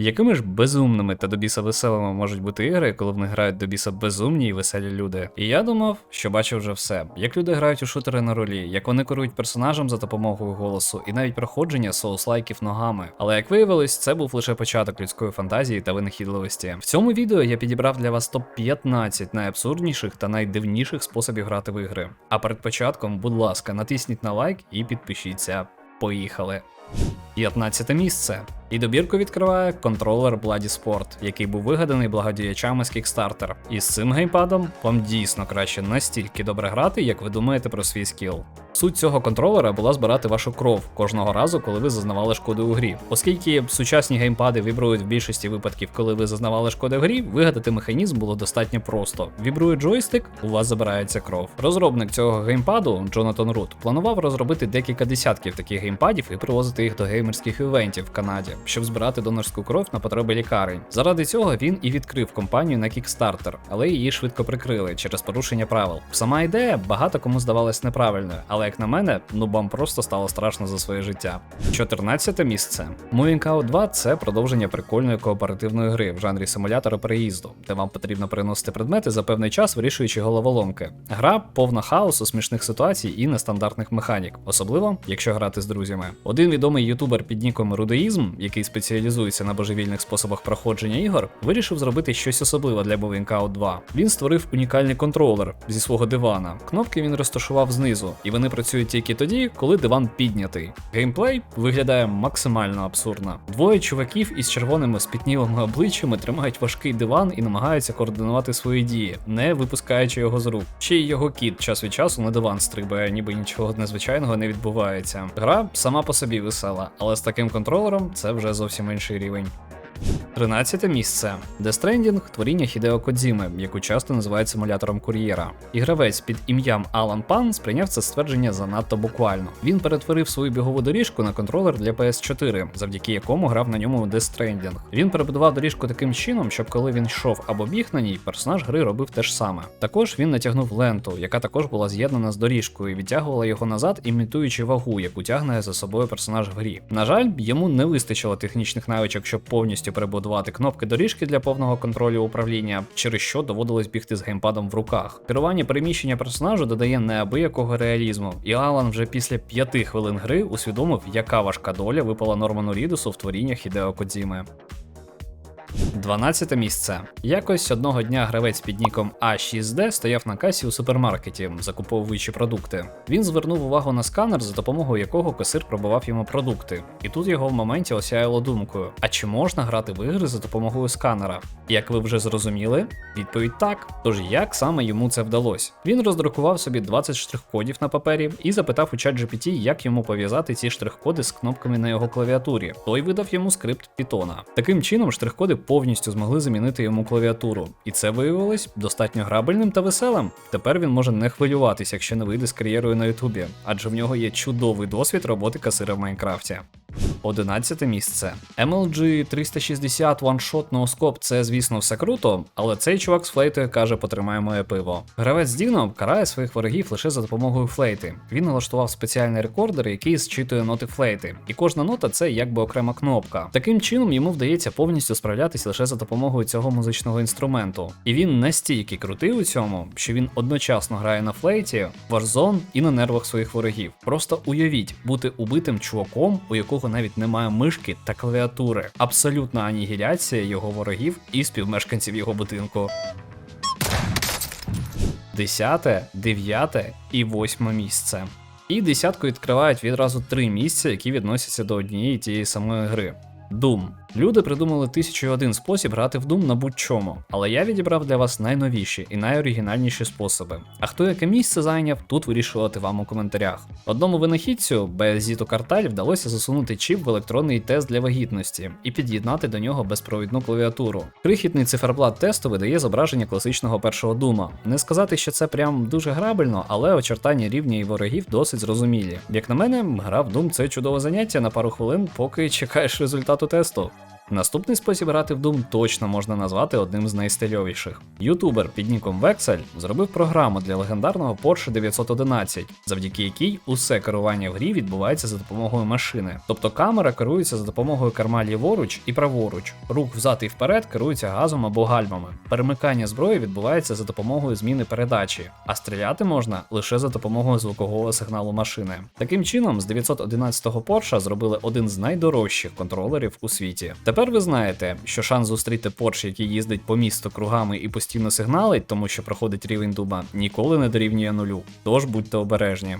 Якими ж безумними та до біса веселими можуть бути ігри, коли в них грають до біса безумні і веселі люди? І я думав, що бачив вже все: як люди грають у шутери на ролі, як вони керують персонажем за допомогою голосу, і навіть проходження соус-лайків ногами. Але як виявилось, це був лише початок людської фантазії та винахідливості. В цьому відео я підібрав для вас топ 15 найабсурдніших та найдивніших способів грати в ігри. А перед початком, будь ласка, натисніть на лайк і підпишіться. Поїхали! 15 місце. І добірку відкриває контролер Bloody Sport, який був вигаданий благодіячами з Kickstarter. І з цим геймпадом вам дійсно краще настільки добре грати, як ви думаєте про свій скіл. Суть цього контролера була збирати вашу кров кожного разу, коли ви зазнавали шкоди у грі. Оскільки сучасні геймпади вібрують в більшості випадків, коли ви зазнавали шкоди в грі, вигадати механізм було достатньо просто. Вібрує джойстик, у вас забирається кров. Розробник цього геймпаду Джонатан Рут планував розробити декілька десятків таких геймпадів і привозити їх до геймерських івентів в Канаді, щоб збирати донорську кров на потреби лікарень. Заради цього він і відкрив компанію на Kickstarter, але її швидко прикрили через порушення правил. Сама ідея багато кому здавалась неправильною, але як на мене, нубам просто стало страшно за своє життя. 14 місце. Moving Out 2 це продовження прикольної кооперативної гри в жанрі симулятора переїзду, де вам потрібно переносити предмети за певний час, вирішуючи головоломки. Гра повна хаосу, смішних ситуацій і нестандартних механік, особливо якщо грати з друзями. Один відомий ютубер під ніком Рудеїзм, який спеціалізується на божевільних способах проходження ігор, вирішив зробити щось особливе для Moving Out 2. Він створив унікальний контролер зі свого дивана. Кнопки він розташував знизу, і вони працюють тільки тоді, коли диван піднятий. Геймплей виглядає максимально абсурдно. Двоє чуваків із червоними спітнілими обличчями тримають важкий диван і намагаються координувати свої дії, не випускаючи його з рук. Ще й його кіт час від часу на диван стрибає, ніби нічого незвичайного не відбувається. Гра сама по собі весела, але з таким контролером це вже зовсім інший рівень. 13 місце. The Stranding – творіння Хідео Кодзіми, яку часто називають симулятором кур'єра. І гравець під ім'ям Алан Пан сприйняв це ствердження занадто буквально. Він перетворив свою бігову доріжку на контролер для PS4, завдяки якому грав на ньому The Stranding. Він перебудував доріжку таким чином, щоб коли він йшов або біг на ній, персонаж гри робив те ж саме. Також він натягнув ленту, яка також була з'єднана з доріжкою, і відтягувала його назад, імітуючи вагу, яку тягне за собою персонаж в грі. На жаль, йому не вистачило технічних навичок, щоб повністю перебудувати кнопки доріжки для повного контролю управління, через що доводилось бігти з геймпадом в руках. Керування переміщення персонажу додає неабиякого реалізму, і Алан вже після п'яти хвилин гри усвідомив, яка важка доля випала Норману Рідусу в творіннях Ідео Кодзіми. 12 місце. Якось одного дня гравець під ніком А6D стояв на касі у супермаркеті, закуповуючи продукти. Він звернув увагу на сканер, за допомогою якого касир пробував йому продукти. І тут його в моменті осяяло думкою: а чи можна грати в ігри за допомогою сканера? Як ви вже зрозуміли, відповідь так. Тож як саме йому це вдалося? Він роздрукував собі 20 штрих-кодів на папері і запитав у ChatGPT, як йому пов'язати ці штрих-коди з кнопками на його клавіатурі. Той видав йому скрипт Python. Таким чином, штрих-коди повністю змогли замінити йому клавіатуру, і це виявилось достатньо грабельним та веселим. Тепер він може не хвилюватися, якщо не вийде з кар'єрою на Ютубі, адже в нього є чудовий досвід роботи касира в Майнкрафті. 11 місце. MLG 360 One Shot No Scope це, звісно, все круто, але цей чувак з флейти каже, потримай моє пиво. Гравець Діно карає своїх ворогів лише за допомогою флейти. Він налаштував спеціальний рекордер, який зчитує ноти флейти. І кожна нота це якби окрема кнопка. Таким чином йому вдається повністю справлятись лише за допомогою цього музичного інструменту. І він настільки крутий у цьому, що він одночасно грає на флейті, Warzone і на нервах своїх ворогів. Просто уявіть бути убитим чуваком, у якого навіть немає мишки та клавіатури. Абсолютна анігіляція його ворогів і співмешканців його будинку. Десяте, дев'яте і восьме місце. І десятку відкривають відразу три місця, які відносяться до однієї тієї самої гри. Doom. Люди придумали тисячу і один спосіб грати в Doom на будь-чому, але я відібрав для вас найновіші і найоригінальніші способи. А хто яке місце зайняв, тут вирішувати вам у коментарях. Одному винахідцю, Беззіту Карталь, вдалося засунути чіп в електронний тест для вагітності і під'єднати до нього безпровідну клавіатуру. Крихітний циферблат тесту видає зображення класичного першого дума. Не сказати, що це прям дуже грабельно, але очертання рівня і ворогів досить зрозумілі. Як на мене, гра в Doom це чудове заняття на пару хвилин, поки чекаєш результату тесту. Наступний спосіб грати в Doom точно можна назвати одним з найстильовіших. Ютубер під ніком Vexel зробив програму для легендарного Porsche 911, завдяки якій усе керування в грі відбувається за допомогою машини. Тобто камера керується за допомогою керма ліворуч і праворуч. Рух взад і вперед керується газом або гальмами. Перемикання зброї відбувається за допомогою зміни передачі, а стріляти можна лише за допомогою звукового сигналу машини. Таким чином, з 911-го Porsche зробили один з найдорожчих контролерів у світі. Тепер ви знаєте, що шанс зустріти Порш, який їздить по місту кругами і постійно сигналить, тому що проходить рівень дуба, ніколи не дорівнює нулю. Тож будьте обережні.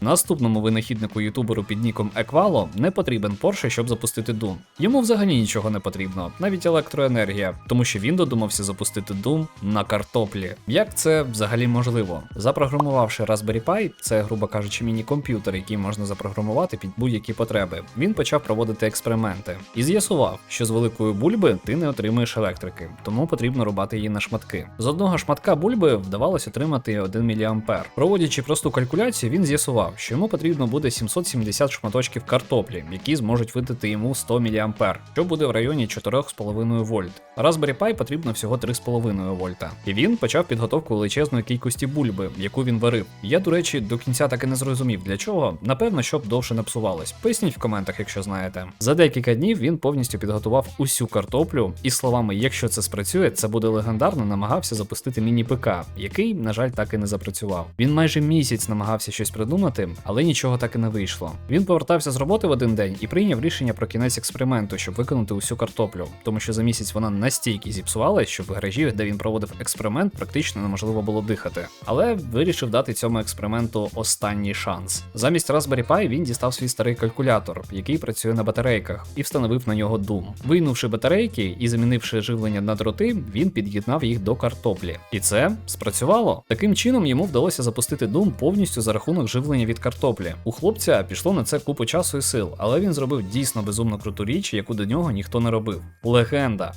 Наступному винахіднику ютуберу під ніком Еквало не потрібен Porsche, щоб запустити Doom. Йому взагалі нічого не потрібно, навіть електроенергія, тому що він додумався запустити Doom на картоплі. Як це взагалі можливо? Запрограмувавши Raspberry Pi, це, грубо кажучи, міні-комп'ютер, який можна запрограмувати під будь-які потреби, він почав проводити експерименти і з'ясував, що з великої бульби ти не отримуєш електрики, тому потрібно рубати її на шматки. З одного шматка бульби вдавалося отримати 1 мА. Проводячи просту калькуляцію, він з'ясував, що йому потрібно буде 770 шматочків картоплі, які зможуть видати йому 100 мА, що буде в районі 4,5 вольт. Raspberry Pi потрібно всього 3,5 вольта. І він почав підготовку величезної кількості бульби, яку він варив. Я, до речі, до кінця так і не зрозумів для чого. Напевно, щоб довше не псувалось. Поясніть в коментах, якщо знаєте. За декілька днів він повністю підготував усю картоплю, і словами, якщо це спрацює, це буде легендарно, намагався запустити міні-ПК, який, на жаль, так і не запрацював. Він майже місяць намагався щось придумати, але нічого так і не вийшло. Він повертався з роботи в один день і прийняв рішення про кінець експерименту, щоб виконати усю картоплю, тому що за місяць вона настільки зіпсувалась, що в гаражі, де він проводив експеримент, практично неможливо було дихати. Але вирішив дати цьому експерименту останній шанс. Замість Raspberry Pi він дістав свій старий калькулятор, який працює на батарейках, і встановив на нього Doom. Вийнувши батарейки і замінивши живлення на дроти, він під'єднав їх до картоплі. І це спрацювало. Таким чином йому вдалося запустити Doom повністю за рахунок живлення від картоплі. У хлопця пішло на це купу часу і сил, але він зробив дійсно безумно круту річ, яку до нього ніхто не робив. Легенда.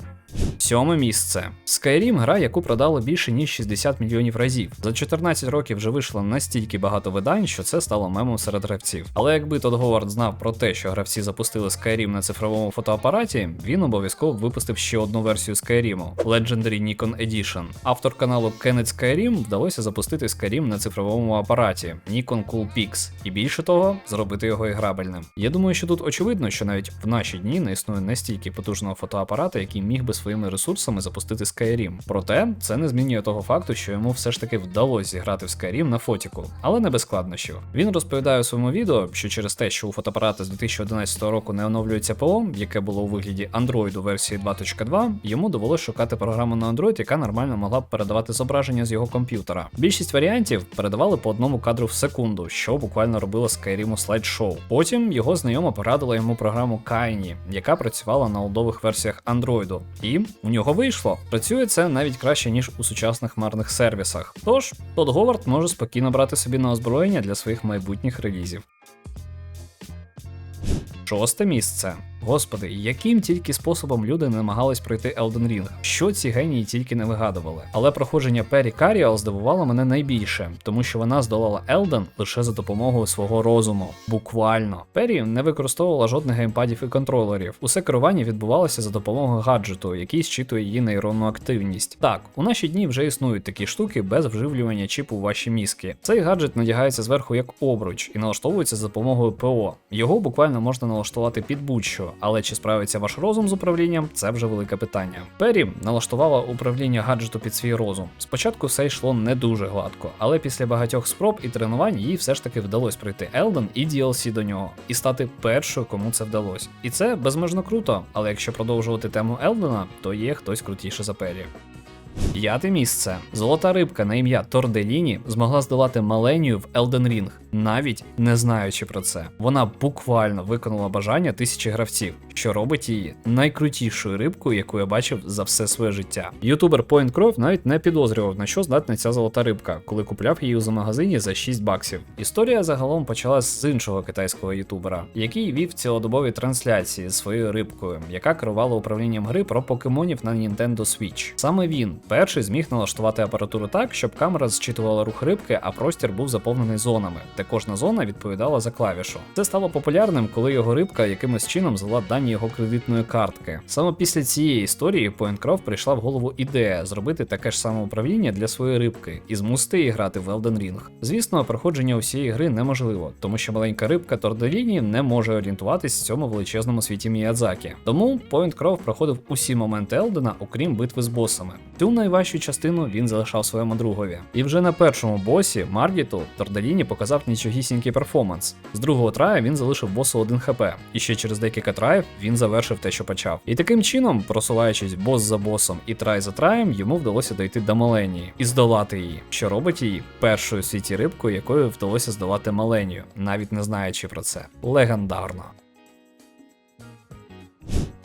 Сьоме місце. Skyrim – гра, яку продали більше ніж 60 мільйонів разів. За 14 років вже вийшло настільки багато видань, що це стало мемом серед гравців. Але якби Тодд Говард знав про те, що гравці запустили Skyrim на цифровому фотоапараті, він обов'язково випустив ще одну версію Skyrim – Legendary Nikon Edition. Автор каналу Kenneth Skyrim вдалося запустити Skyrim на цифровому апараті Nikon Coolpix, і більше того, зробити його іграбельним. Я думаю, що тут очевидно, що навіть в наші дні не існує настільки потужного фотоапарата, який міг би своїми ресурсами запустити Skyrim. Проте це не змінює того факту, що йому все ж таки вдалося зіграти в Skyrim на фотіку, але не без складнощів. Він розповідає у своєму відео, що через те, що у фотоапарата з 2011 року не оновлюється ПО, яке було у вигляді Android у версії 2.2, йому довелося шукати програму на Android, яка нормально могла б передавати зображення з його комп'ютера. Більшість варіантів передавали по одному кадру в секунду, що буквально робило Skyrim слайд-шоу. Потім його знайома порадила йому програму Kaini, яка працювала на олдових версіях Android. І у нього вийшло. Працює це навіть краще, ніж у сучасних марних сервісах. Тож, Тодд Говард може спокійно брати собі на озброєння для своїх майбутніх релізів. Шосте місце. Господи, яким тільки способом люди намагались пройти Elden Ring, що ці генії тільки не вигадували. Але проходження Пері Каріал здивувало мене найбільше, тому що вона здолала Елден лише за допомогою свого розуму. Буквально. Пері не використовувала жодних геймпадів і контролерів. Усе керування відбувалося за допомогою гаджету, який зчитує її нейронну активність. Так, у наші дні вже існують такі штуки без вживлювання чіпу у ваші мізки. Цей гаджет надягається зверху як обруч і налаштовується за допомогою ПО. Його буквально можна налаштувати під будь-що але чи справиться ваш розум з управлінням, це вже велике питання. Пері налаштувала управління гаджету під свій розум. Спочатку все йшло не дуже гладко, але після багатьох спроб і тренувань їй все ж таки вдалося пройти Елден і DLC до нього, і стати першою, кому це вдалося. І це безмежно круто, але якщо продовжувати тему Елдена, то є хтось крутіше за Пері. П'яте місце. Золота рибка на ім'я Торделіні змогла здолати Маленію в Elden Ring, навіть не знаючи про це. Вона буквально виконала бажання тисячі гравців, що робить її найкрутішою рибкою, яку я бачив за все своє життя. Ютубер Point Crove навіть не підозрював, на що здатна ця золота рибка, коли купляв її у магазині за 6 баксів. Історія загалом почалась з іншого китайського ютубера, який вів цілодобові трансляції з своєю рибкою, яка керувала управлінням гри про покемонів на Nintendo Switch. Саме він перший зміг налаштувати апаратуру так, щоб камера зчитувала рух рибки, а простір був заповнений зонами, де кожна зона відповідала за клавішу. Це стало популярним, коли його рибка якимось чином зала дань блокування його кредитної картки. Саме після цієї історії PointCraft прийшла в голову ідея зробити таке ж саме управління для своєї рибки і змусити її грати в Elden Ring. Звісно, проходження усієї гри неможливо, тому що маленька рибка Тордоліні не може орієнтуватись в цьому величезному світі Міядзакі. Тому PointCraft проходив усі моменти Елдена, окрім битви з босами. Ту найважчу частину він залишав своєму другові. І вже на першому босі Маргіту Тордоліні показав нічогісінький перформанс. З другого трая він залишив босу 1 хп, і ще через декілька траїв він завершив те, що почав. І таким чином, просуваючись бос за босом і трай за траєм, йому вдалося дойти до Маленії і здолати її, що робить її першою світі рибкою, якою вдалося здолати Маленію, навіть не знаючи про це. Легендарно.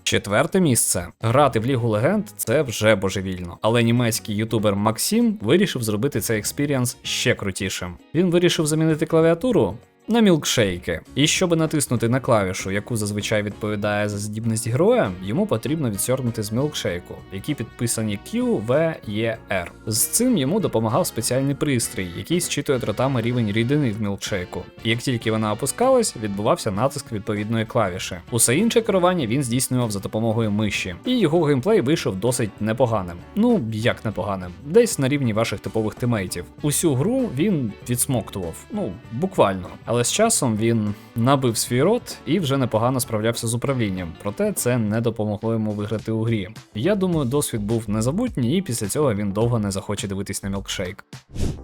Четверте місце. Грати в Лігу Легенд це вже божевільно. Але німецький ютубер Максим вирішив зробити цей експіріанс ще крутішим. Він вирішив замінити клавіатуру. На мілкшейки. І щоб натиснути на клавішу, яку зазвичай відповідає за здібність героя, йому потрібно відсьорнути з мілкшейку, які підписані Q, V, E, R. З цим йому допомагав спеціальний пристрій, який зчитує дротами рівень рідини в мілкшейку. І як тільки вона опускалась, відбувався натиск відповідної клавіші. Усе інше керування він здійснював за допомогою миші, і його геймплей вийшов досить непоганим. Ну як непоганим, десь на рівні ваших типових тимейтів. Усю гру він відсмоктував, ну буквально. Але з часом він набив свій рот і вже непогано справлявся з управлінням, проте це не допомогло йому виграти у грі. Я думаю, досвід був незабутній, і після цього він довго не захоче дивитись на мілкшейк.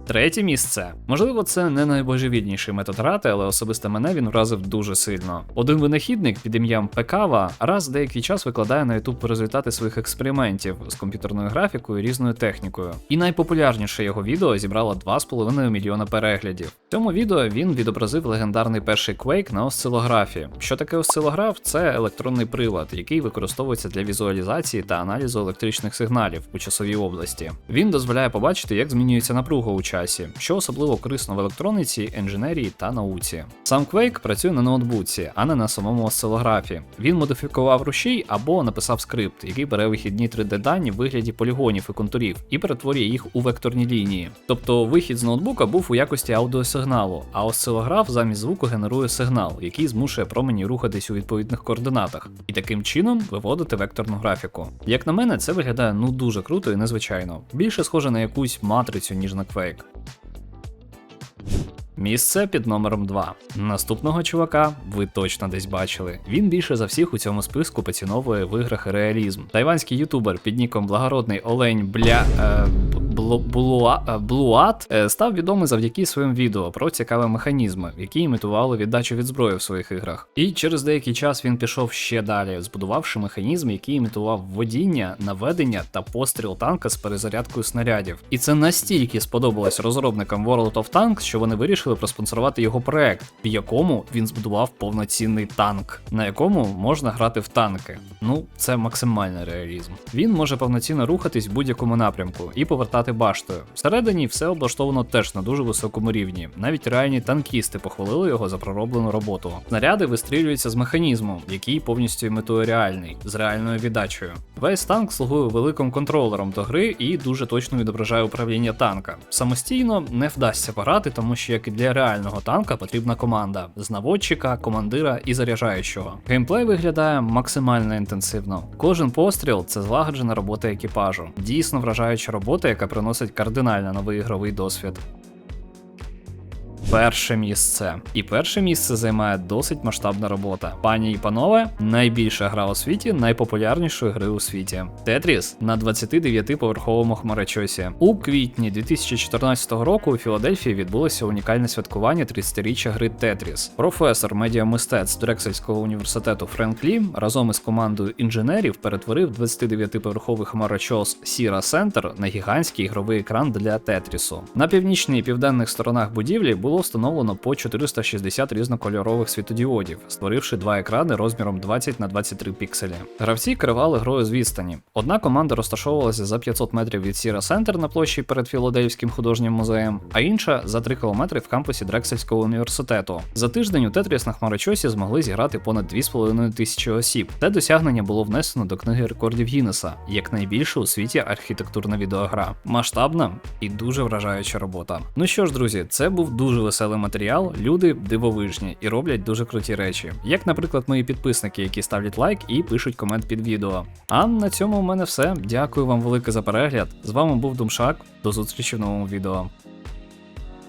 Третє місце. Можливо, це не найбожевільніший метод грати, але особисто мене він вразив дуже сильно. Один винахідник під ім'ям Пекава раз деякий час викладає на YouTube результати своїх експериментів з комп'ютерною графікою і різною технікою. І найпопулярніше його відео зібрало 2,5 мільйона переглядів. В цьому відео він відобразив легендарний перший Quake на осцилографі. Що таке осцилограф? Це електронний прилад, який використовується для візуалізації та аналізу електричних сигналів у часовій області. Він дозволяє побачити, як змінюється напруга у часі, що особливо корисно в електроніці, інженерії та науці. Сам Quake працює на ноутбуці, а не на самому осцилографі. Він модифікував рушій або написав скрипт, який бере вихідні 3D-дані в вигляді полігонів і контурів і перетворює їх у векторні лінії. Тобто вихід з ноутбука був у якості аудіосигналу, а осцилограф замість звуку генерує сигнал, який змушує промені рухатись у відповідних координатах, і таким чином виводити векторну графіку. Як на мене, це виглядає ну дуже круто і незвичайно. Більше схоже на якусь матрицю, ніж на Quake. Місце під номером 2. Наступного чувака ви точно десь бачили. Він більше за всіх у цьому списку поціновує в іграх реалізм. Тайванський ютубер під ніком благородний Олень Бля. Е, Блуат е, став відомий завдяки своїм відео про цікаві механізми, які імітували віддачу від зброї в своїх іграх. І через деякий час він пішов ще далі, збудувавши механізм, який імітував водіння, наведення та постріл танка з перезарядкою снарядів. І це настільки сподобалось розробникам World of Tanks, що вони вирішили проспонсорувати його проект, в якому він збудував повноцінний танк, на якому можна грати в танки. Ну, це максимальний реалізм. Він може повноцінно рухатись в будь-якому напрямку і повертати баштою. Всередині все облаштовано теж на дуже високому рівні. Навіть реальні танкісти похвалили його за пророблену роботу. Снаряди вистрілюються з механізму, який повністю імітує реальний, з реальною віддачею. Весь танк слугує великим контролером до гри і дуже точно відображає управління танка. Самостійно не вдасться пограти, тому що як і для реального танка потрібна команда з наводчика, командира і заряджаючого. Геймплей виглядає максимально інтенсивно. Кожен постріл це злагоджена робота екіпажу. Дійсно вражаюча робота, яка приносить кардинально новий ігровий досвід. Перше місце. І перше місце займає досить масштабна робота. Пані і панове, найбільша гра у світі, найпопулярнішої гри у світі. Тетріс на 29-поверховому хмарочосі. У квітні 2014 року у Філадельфії відбулося унікальне святкування 30-річчя гри Тетріс. Професор медіамистецтв Дрексельського університету Френк Лі разом із командою інженерів перетворив 29-поверховий хмарочос Сіра Центр на гігантський ігровий екран для Тетрісу. На північній і південних сторонах будівлі було встановлено по 460 різнокольорових світодіодів, створивши два екрани розміром 20 на 23 пікселі. Гравці керували грою з відстані. Одна команда розташовувалася за 500 метрів від Сіра Центр на площі перед Філадельфським художнім музеєм, а інша за 3 кілометри в кампусі Дрексельського університету. За тиждень у Тетріс на хмарочосі змогли зіграти понад 2,5 тисячі осіб. Це досягнення було внесено до книги рекордів Гіннеса як найбільша у світі архітектурна відеогра. Масштабна і дуже вражаюча робота. Ну що ж, друзі, це був дуже веселий матеріал, люди дивовижні і роблять дуже круті речі. Як, наприклад, мої підписники, які ставлять лайк і пишуть комент під відео. А на цьому в мене все. Дякую вам велике за перегляд. З вами був Думшак. До зустрічі в новому відео.